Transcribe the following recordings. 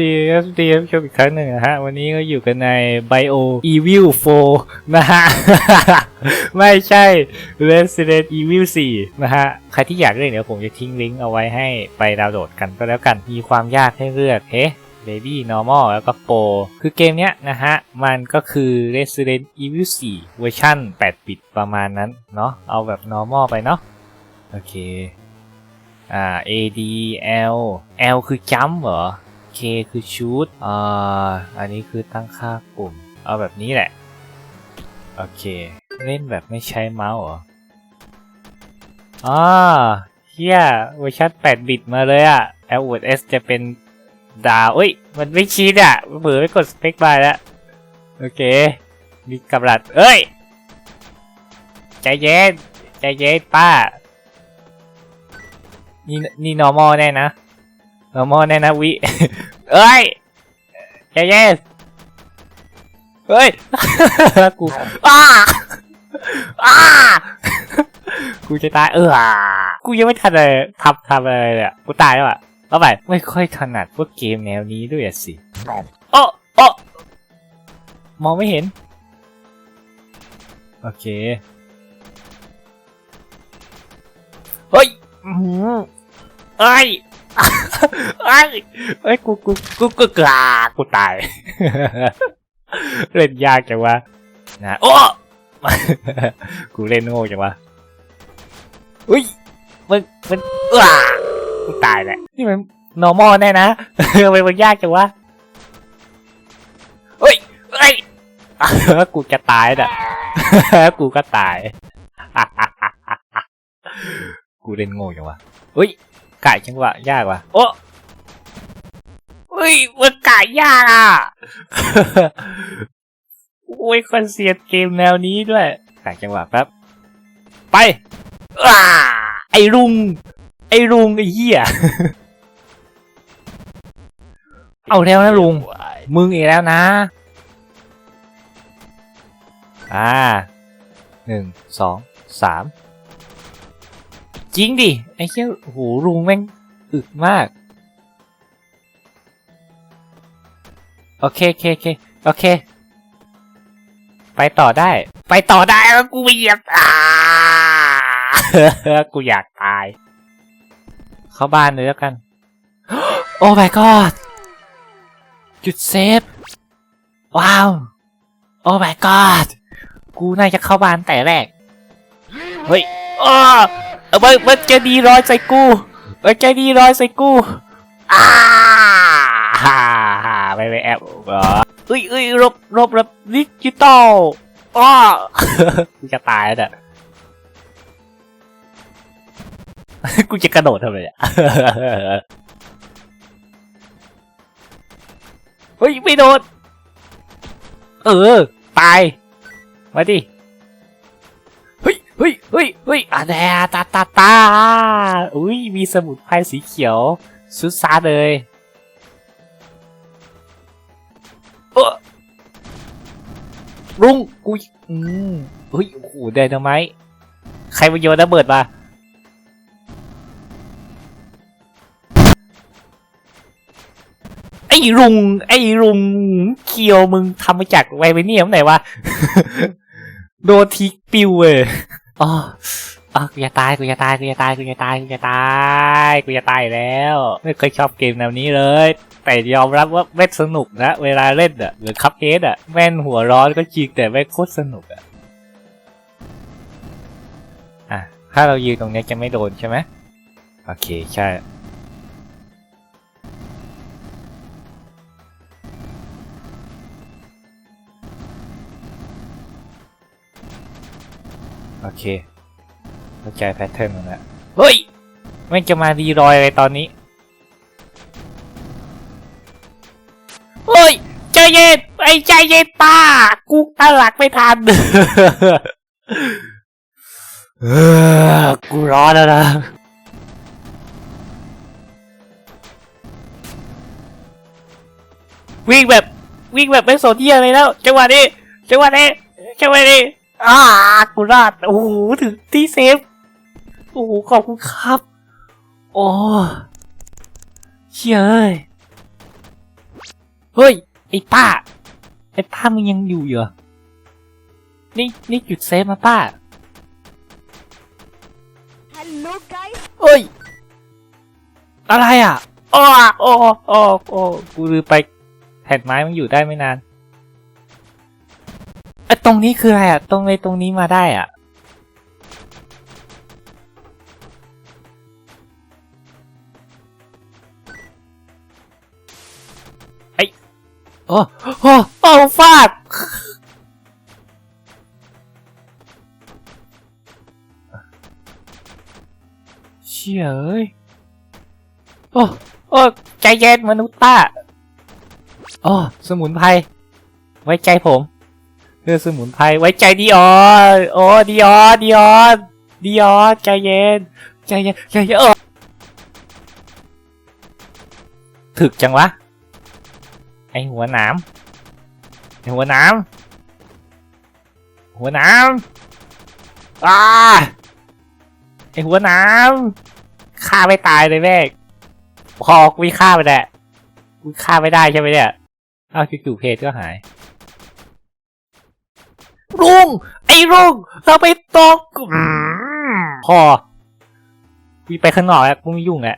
ดีครับดีครับชมอีกครั้งหนึ่งนะฮะ วันนี้ก็อยู่กันใน Bio Evil 4 นะฮะ ไม่ใช่ Resident Evil 4 นะฮะ ใครที่อยากเล่นเดี๋ยวผมจะทิ้งลิงก์เอาไว้ให้ไปดาวน์โหลดกันก็แล้วกัน มีความยากให้เลือกเฮ้ Baby Normal แล้วก็ Pro คือเกมเนี้ยนะฮะ มันก็คือ Resident Evil 4 เวอร์ชัน8 บิตประมาณนั้น เนาะเอาแบบ normal ไปเนาะโอเคอ่า A D L L คือ jump เหรอ K คือ shoot อ่าอันนี้คือตั้งค่ากลุ่ม เอาแบบนี้แหละ โอเค เล่นแบบไม่ใช้เมาส์เหรออ่าเฮียเวอร์ชัน8 บิตมาเลยอะ L w o r d S จะเป็นดาวเอ้ย มันไม่ชี้อะเบื่อไม่กดสเปคบายแล้ว โอเค มีกำลัด เอ้ย ใจเย็น ใจเย็นป้า นี่นี่ normal แน่นะ normal แน่นะวิ เอ้ยใจเย็นเฮ้ย กูอ้าอ้ากูจะตายเออกูยังไม่ทันเลยทำทำอะไรเลยอะกูตายแล้วอะเอาไปไม่ค่อยถนัดพวกเกมแนวนี้ด้วยอะสิโอ้โอ้มองไม่เห็น โอเค เฮ้ยอื้อหือเอ้ย เอ้ยเอ้กูกูกูกูกลากูตาย เล่นยากจังวะนะโอ้กูเล่นโง่จังวะอุ้ยมันมันอ้ากูตายแหละนี่มัน normal แน่นะทำไมมันยากจังวะเฮ้ยเฮ้ยกูจะตายน่ะกูก็ตาย กูเล่นโง่จังวะเฮ้ย ก่จังวะยากว่ะโอ้เฮ้ยมันไก่ยากอะโอ้ยคนเสียดเกมแนวนี้ด้วยก่จังหวะแป๊บไปอ้าไอรุง ไอรุงไอเหี้ยเอาแล้วนะลุง มึงอีกแล้วนะ อ่าหนึ่งสองสาม จริงดิ ไอ้เหี้ยโหลุงแม่งอึดมาก โอเคโอเคโอเคโอเค ไปต่อได้ ไปต่อได้แล้วกูไม่เหยียบอ่ากูอยากตาย เข้าบ้านเลยแล้วกัน โอ้ my god จุดเซฟ ว้าว โอ้ my god กูน่าจะเข้าบ้านแต่แรก เฮ้ยอ้อ เออมันมันจะดีรอยใส่กูมันจะดีรอยใส่กูอ้าฮ่าฮ่าไปไปแอบเหรอเอ้ยเอ้ยรบรบรบดิจิตอลอ้อกูจะตายแล้วเนี่ยกูจะกระโดดทำไมอะเฮ้ยไม่โดนเออ ตาย มาดิ เฮ้ยเฮ้ยเฮ้ยเฮ้ยอะแดตาตาตาอุ้ยมีสมุดไพรสีเขียวสุดซาเลยเออลุงกูอืมเฮ้ยโอ้โหไดนาไมใครมาโยนระเบิดมาไอ้รุงไอ้รุงเคียวมึงทำมาจากไวเบเนียมไหนวะ โดนทีปิวเว้ย อ๋ออ๋อกูจะตาย กูจะตาย กูจะตาย กูจะตาย กูจะตาย กูจะตายแล้ว ไม่เคยชอบเกมแนวนี้เลย แต่ยอมรับว่าแม่สนุกนะ เวลาเล่นอะหรือคัพเอสอะแม่นหัวร้อนก็จริงแต่แม่โคตรสนุกอะอะ ถ้าเรายืนตรงนี้จะไม่โดนใช่ไหมโอเค ใช่ โอเคเข้าใจแพทเทิร์นมันแล้วเฮ้ยไม่งจะมาดีรอยอะไรตอนนี้เฮ้ยใจเย็นไอ้ใจเย็นป้ากูตั้งหลักไม่ทันกูร้อนแล้วนะวิ่งแบบวิ่งแบบไม่สนเที่ยอะไรแล้วจังหวะนี้จังหวะนี้จังหวะนี้ อ่ากูรอดโอ้โหถึงที่เซฟ โอ้โหขอบคุณครับ โอ้เชี่ยเอ้ยเฮ้ย ไอ้ป้า ไอ้ป้ามึงยังอยู่เหรอ นี่นี่จุดเซฟมาป้า Hello guys, เฮ้ย อะไรอะอ้อโอ้โอ้โอ้กูลืมไปแผ่นไม้มันอยู่ได้ไม่นานไอ้ตรงนี้คืออะไรอะ ตรงในตรงนี้มาได้อะ ไอ้โอ้โอ้โอ้ฟาดเชี่ยเอ้ย โอ้โอ้ใจเย็นมนุษย์ป้าโอ้สมุนไพร ไว้ใจผม เรื่องสมุนไพรไว้ใจดีออนโอ้ดีออนดีออนดีออนใจเย็นใจเย็นใจเย็นเออถึกจังวะ ไอหัวนามไอหัวนามหัวนามอ้าไอหัวน้ำฆ่าไม่ตายเลยแม่พอกูฆ่าไปแหละกูฆ่าไม่ได้ใช่ไหมเนี่ย เอ้าจู่ๆเพจก็หาย ลุง ไอ้ลุง เราไปตกอพอกูไปข้างนอกแล้วกูไม่ยุ่งแหละ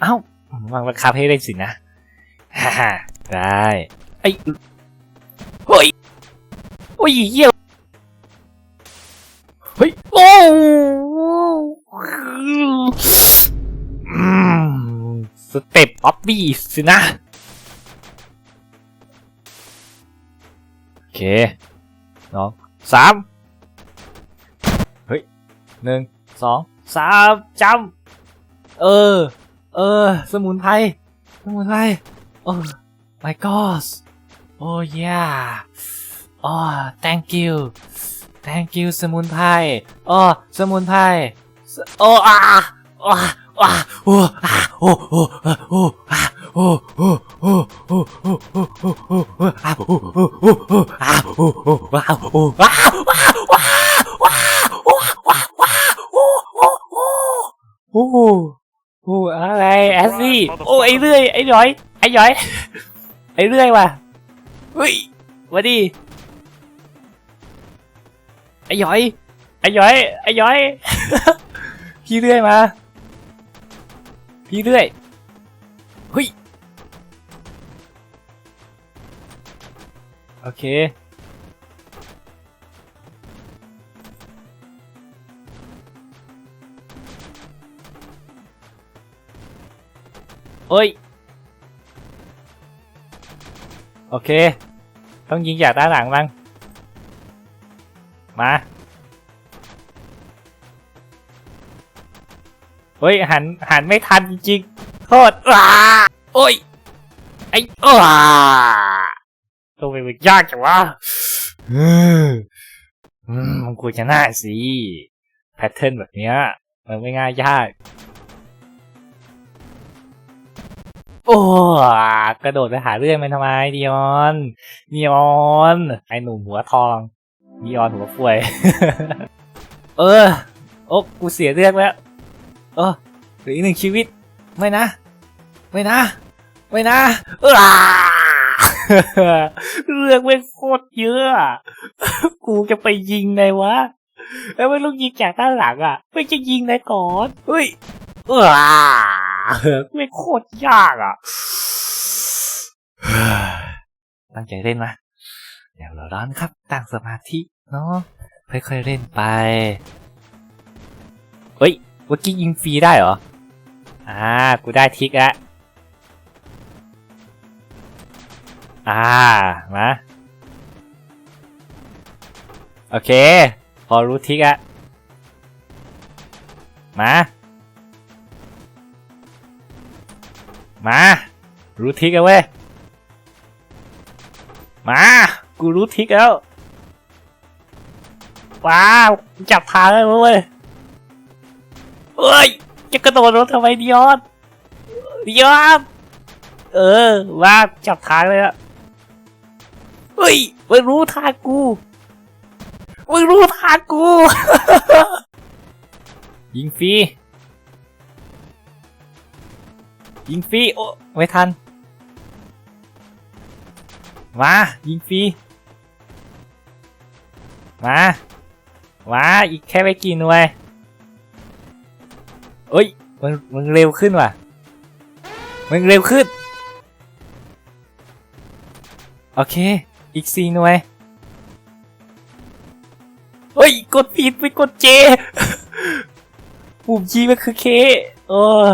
เอ้ามันบังคับให้เล่นสินะฮ่าได้ไอ้เฮ้ยโอ้ยเหี้ยเฮ้ยโอ้สเต็ปออฟบี้สินะ โอเคสอง สามเฮ้ยหนึ่งสองสามจำเออ เออ สมุนไพรสมุนไพรโอ้ my god โอ้ yeah อ๋อ thank you thank you สมุนไพรอ๋อสมุนไพรโอ้อาโอ้อาโอ้โอ้โอ้ อ้โอ้ว้าวโอ้ว้าวว้าวว้าวว้าวว้าวว้าวโอ้โอ้โอ้โอ้โอ้อะไรแอสซี่โอ้ไอ้เรื่อยไอ้ย้อยไอ้ย้อยไอ้เรื่อยว่ะเฮ้ยมาดิไอ้ย้อยไอ้ย้อยไอ้ย้อย พี่เรื่อยมา พี่เรื่อยเฮ้ย โอเค โอ้ย โอเค ต้องยิงจากด้านหลังมั้งมาเฮ้ย หัน หันไม่ทันจริงโทษอ้าโอ้ย ไอ้อ้าตัวมันยากจังวะอืมอืมมันควรจะน่าสิ แพทเทิร์นแบบเนี้ย มันไม่ง่ายยาก โอ้กระโดดไปหาเรื่องมันทำไมดิออนดิออนไอหนุ่มหัวทองนีออนหัวป่วย เออ โอ้กูเสียเลือดแล้ว เออหลืออีกหนึ่งชีวิต ไม่นะ ไม่นะ ไม่นะเออเรื่องไม่โคตรเยอะ กูจะไปยิงในวะ แล้วไม่รู้ยิงจากด้านหลังอะ ไม่จะยิงในก่อน เฮ้ย เออไม่งโคตรยากอะ ตั้งใจเล่นนะอย่าหัวร้อนครับตั้งสมาธิเนาะค่อยๆเล่นไป เฮ้ยเมื่อกี้ยิงฟรีได้เหรอ อ่า กูได้ทิกแล้วอ่า มา โอเค พอรู้ทิกแล้วมา มา รู้ทิกแล้วเว้ย มา กูรู้ทิกแล้วว้าวจับทางเลยเว้ยเอ้ย จะกระโดดรถทำไมดิออนดิออนเออว่าจับทางเลยอะเฮ้ยไม่รู้ทางกูไม่รู้ทางกู ยิงฟรี ยิงฟรีโอ้ไม่ทัน มา ยิงฟรีมามาอีกแค่ไม่กี่หน่วยเอ้ยมึงมึงเร็วขึ้นว่ะมึงเร็วขึ้น โอเค อีกสี่หน่วยเฮ้ย กดผิดไปกดเจ ปุ่มจีมันคือเคเออ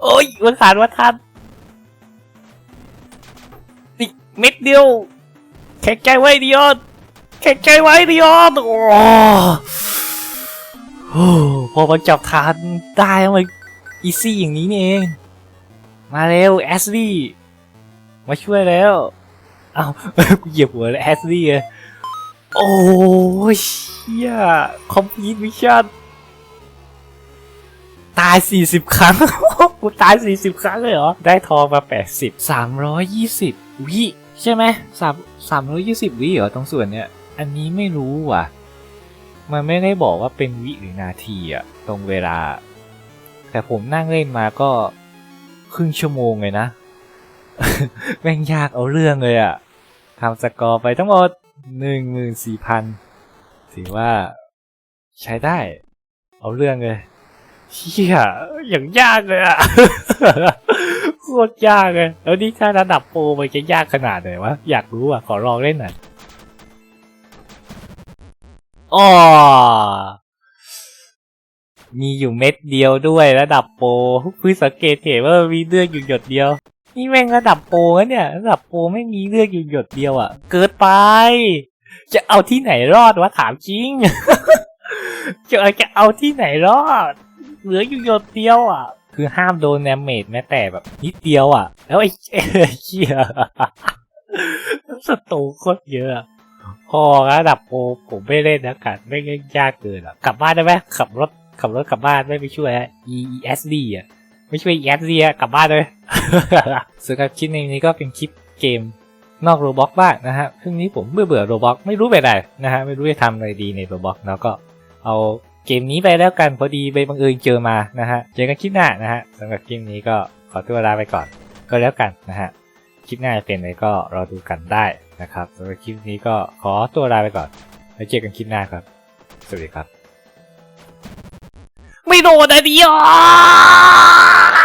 โอ้ยมันขาดว่าทันอีกเม็ดเดียว แข็งใจไว้ดิออนแข็งใจไว้ดิออนโอ้โหพอมันจับทานได้มันอีซี่อย่างนี้นี่เอง มาเร็วแอสลี่มาช่วยแล้วเอากูเหยียบหัวแล้วแอสลี่เลยโอ้ยเชี่ยคอมพลีทมิชชั่น ตาย 40 ครั้ง กูตาย 40 ครั้งเลยเหรอ ได้ทองมา 80 320 วิใช่ไหมสามสามร้อยยี่สิบวิเหรอตรงส่วนเนี้ย อันนี้ไม่รู้ว่ะ มันไม่ได้บอกว่าเป็นวิหรือนาทีอะตรงเวลา แต่ผมนั่งเล่นมาก็ครึ่งชั่วโมงเลยนะ แม่งยากเอาเรื่องเลยอะทำสกอร์ไปทั้งหมดหนึ่งหมื่นสี่พันถือว่าใช้ได้ เอาเรื่องเลย เชี่ยอย่างยากเลยอะโคตรยากเลย แล้วนี่ถ้าระดับโปรมันจะยากขนาดไหนวะ อยากรู้อะขอลองเล่นหน่อยอ๋อมีอยู่เม็ดเดียวด้วยระดับโปรเพิ่งสังเกตเห็นว่ามีเลือดอยู่หยดเดียว นี่แม่งระดับโปรเนี่ย ระดับโปรไม่มีเลือดอยู่หยดเดียวอะ เกิดไป จะเอาที่ไหนรอดวะถามจริง จะจะเอาที่ไหนรอด เหลืออยู่หยดเดียวอะ คือห้ามโดนแนมเมดแม้แต่แบบนิดเดียวอะ แล้วไอ้เชี่ยสตูโคตรเยอะพอระดับโปผมไม่เล่นนะกัดไม่งยากเกินอะกลับบ้านได้ไหมขับรถขับรถกลับบ้านไม่ไปช่วย E E S D อะไม่ช่วย E S D อะกลับบ้านเลยส่วนกับคลิปนี้ก็เป็นคลิปเกมนอกโรบ็อกบ้างนะฮะช่งนี้ผมเบื่อเบื่อโรบ็อกไม่รู้ไปไหนนะฮะไม่รู้จะทำอะไรดีในโรบ็อกแล้วก็เอา เกมนี้ไปแล้วกันพอดีไปบังเอิญเจอมานะฮะเจอกันคลิปหน้านะฮะสำหรับคลิปนี้ก็ขอตัวลาไปก่อน ก็แล้วกันนะฮะคลิปหน้าจะเป็นอะไรก็รอดูกันได้นะครับสำหรับคลิปนี้ก็ขอตัวลาไปก่อนแล้วเจอกันคลิปหน้าครับ สวัสดีครับ ไม่โดนอะดิอะ